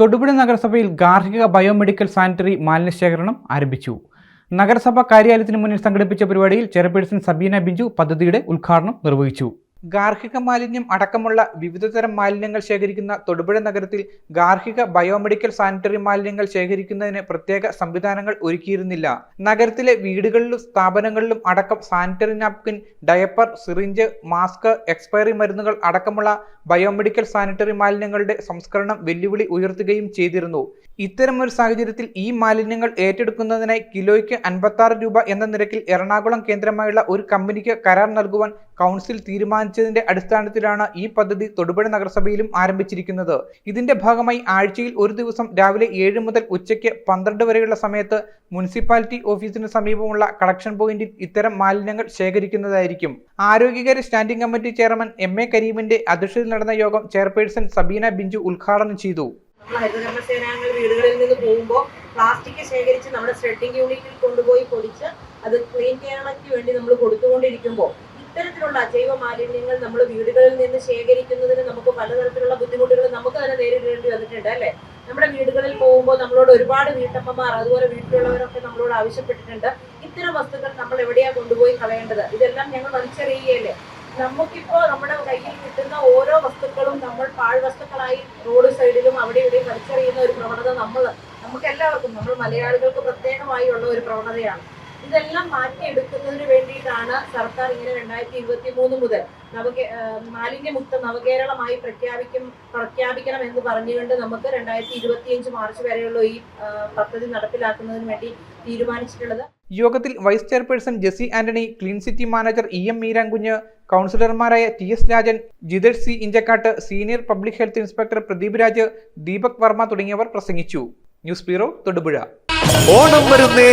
തൊടുപുഴ നഗരസഭയിൽ ഗാർഹിക biomedical sanitary മാലിന്യ ശേഖരണം ആരംഭിച്ചു. നഗരസഭ കാര്യാലയത്തിന് മുന്നിൽ സംഘടിപ്പിച്ച പരിപാടിയിൽ ചെയർപേഴ്സൺ സബീന ബിഞ്ചു പദ്ധതിയുടെ ഉദ്ഘാടനം നിർവഹിച്ചു. ഗാർഹിക മാലിന്യം അടക്കമുള്ള വിവിധതരം മാലിന്യങ്ങൾ ശേഖരിക്കുന്ന തൊടുപുഴ നഗരത്തിൽ ഗാർഹിക ബയോമെഡിക്കൽ സാനിറ്ററി മാലിന്യങ്ങൾ ശേഖരിക്കുന്നതിന് പ്രത്യേക സംവിധാനങ്ങൾ ഒരുക്കിയിരുന്നില്ല. നഗരത്തിലെ വീടുകളിലും സ്ഥാപനങ്ങളിലും അടക്കം sanitary napkin diaper syringe mask expiry മരുന്നുകൾ അടക്കമുള്ള ബയോമെഡിക്കൽ സാനിറ്ററി മാലിന്യങ്ങളുടെ സംസ്കരണം വെല്ലുവിളി ഉയർത്തുകയും ചെയ്തിരുന്നു. ഇത്തരമൊരു സാഹചര്യത്തിൽ ഈ മാലിന്യങ്ങൾ ഏറ്റെടുക്കുന്നതിനായി കിലോയ്ക്ക് അൻപത്തി രൂപ എന്ന നിരക്കിൽ എറണാകുളം കേന്ദ്രമായുള്ള ഒരു കമ്പനിക്ക് കരാർ നൽകുവാൻ കൗൺസിൽ തീരുമാനിച്ചതിന്റെ അടിസ്ഥാനത്തിലാണ് ഈ പദ്ധതി തൊടുപുഴ നഗരസഭയിലും ആരംഭിച്ചിരിക്കുന്നത്. ഇതിന്റെ ഭാഗമായി ആഴ്ചയിൽ ഒരു ദിവസം രാവിലെ ഏഴ് മുതൽ ഉച്ചയ്ക്ക് പന്ത്രണ്ട് വരെയുള്ള സമയത്ത് മുനിസിപ്പാലിറ്റി ഓഫീസിന് സമീപമുള്ള കളക്ഷൻ പോയിന്റിൽ ഇത്തരം മാലിന്യങ്ങൾ ശേഖരിക്കുന്നതായിരിക്കും. ആരോഗ്യകാര്യ standing committee chairman M A കരീമിന്റെ അധ്യക്ഷതയിൽ നടന്ന യോഗം ചെയർപേഴ്സൺ സബീന ബിഞ്ചു ഉദ്ഘാടനം ചെയ്തു. വീടുകളിൽ നിന്ന് പോകുമ്പോൾ പ്ലാസ്റ്റിക് ശേഖരിച്ച് നമ്മുടെ ഷ്രെഡിംഗ് യൂണിറ്റിൽ കൊണ്ടുപോയി പൊടിച്ച് അത് ക്ലീൻ ചെയ്യാനൊക്കെ വേണ്ടി നമ്മൾ കൊടുത്തുകൊണ്ടിരിക്കുമ്പോൾ ഇത്തരത്തിലുള്ള അജൈവ മാലിന്യങ്ങൾ നമ്മൾ വീടുകളിൽ നിന്ന് ശേഖരിക്കുന്നതിന് നമുക്ക് പലതരത്തിലുള്ള ബുദ്ധിമുട്ടുകൾ നമുക്ക് തന്നെ നേരിടേണ്ടി വന്നിട്ടുണ്ട് അല്ലെ? നമ്മുടെ വീടുകളിൽ പോകുമ്പോൾ നമ്മളോട് ഒരുപാട് വീട്ടമ്മമാർ അതുപോലെ വീട്ടിലുള്ളവരൊക്കെ നമ്മളോട് ആവശ്യപ്പെട്ടിട്ടുണ്ട്. ഇത്തരം വസ്തുക്കൾ നമ്മൾ എവിടെയാ കൊണ്ടുപോയി കളയേണ്ടത്? ഇതെല്ലാം ഞങ്ങൾ വലിച്ചെറിയുകയല്ലേ? നമുക്കിപ്പോ നമ്മുടെ കയ്യിൽ കിട്ടുന്ന ഓരോ വസ്തുക്കളും നമ്മൾ പാഴ്വസ്തുക്കളായി റോഡ് സൈഡിലും അവിടെ ഇവിടെയും വലിച്ചെറിയുന്ന ഒരു പ്രവണത നമ്മൾ നമുക്ക് എല്ലാവർക്കും നമ്മൾ മലയാളികൾക്ക് പ്രത്യേകമായി ഉള്ള ഒരു പ്രവണതയാണ്. ഇതെല്ലാം മാറ്റിയെടുക്കുന്നതിന് വേണ്ടിയിട്ടാണ് സർക്കാർ ഇങ്ങനെ രണ്ടായിരത്തി ഇരുപത്തി മൂന്ന് മുതൽ നവകേ മാലിന്യമുക്ത നവകേരളമായി പ്രഖ്യാപിക്കും പ്രഖ്യാപിക്കണം എന്ന് പറഞ്ഞുകൊണ്ട് നമുക്ക് രണ്ടായിരത്തി ഇരുപത്തിയഞ്ച് മാർച്ച് വരെയുള്ള ഈ പദ്ധതി നടപ്പിലാക്കുന്നതിന് വേണ്ടി തീരുമാനിച്ചിട്ടുള്ളത്. യോഗത്തിൽ vice chairperson Jessy Antony clean city manager E M Meerankunju കൗൺസിലർമാരായ T S Rajan Jithesh C Inchakkad senior public health inspector Pradeep Raj Deepak Varma തുടങ്ങിയവർ പ്രസംഗിച്ചു. News bureau Thodupuzha. ഓണം വരുന്നേ.